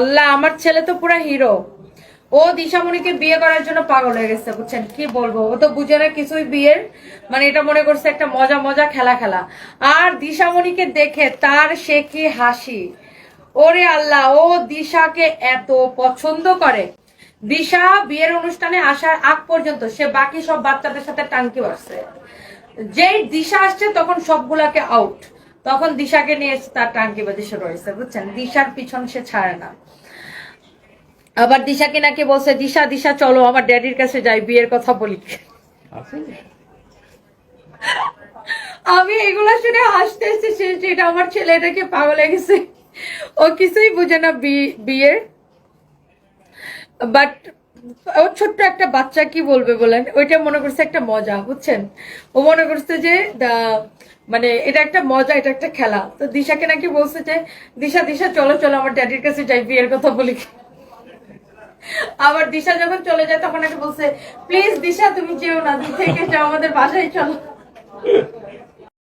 আল্লাহ, আমার ছেলে তো পুরা হিরো ও দিশামণিকে বিয়ে করার জন্য পাগল হয়ে গেছে, বুঝছেন? কি বলব? ও তো বুঝে না কিছুই বিয়ের। মানে এটা মনে করছে একটা মজা মজা খেলা খেলা। আর দিশামণিকে দেখে তার সে কি হাসি। ওরে আল্লাহ, ও দিশাকে এত পছন্দ করে। দিশা বিয়ের অনুষ্ঠানে আসার আগ পর্যন্ত সে বাকি সব বাচ্চাদের সাথে টাঙ্কি বাড়ছে যেই দিশা আসছে, তখন সবগুলাকে আউট তখন দিশাকে নিয়ে তার টাঙ্কি বাজি শুরু হয়েছে বুঝছেন? দিশার পিছন সে ছাড়ে না। আবার দিশাকে নাকি বলছে দিশা দিশা চলো আমার ড্যাডির কাছে যাই বিয়ের কথা বলি। আমি এগুলা শুনে হাসতে এসেছি সেটা আমার ছেলেটাকে পাগল লেগেছে ও কিছুই বুঝে না বিয়ের। বাট ও ছোট্ট একটা বাচ্চা কি বলবে বলেন? ওইটা মনে করছে একটা মজা, বুঝছেন? ও মনে করছে যে মানে এটা একটা মজা, এটা একটা খেলা। তো দিশাকে নাকি বলছে যে, দিশা দিশা, চলো চলো, আমার ড্যাডির কাছে যাই, বিয়ের কথা বলি। আবার দিশা যখন চলে যায়, তখন নাকি বলছে প্লিজ দিশা, তুমি যেও না থেকে যাও, আমাদের বাসায় চলো।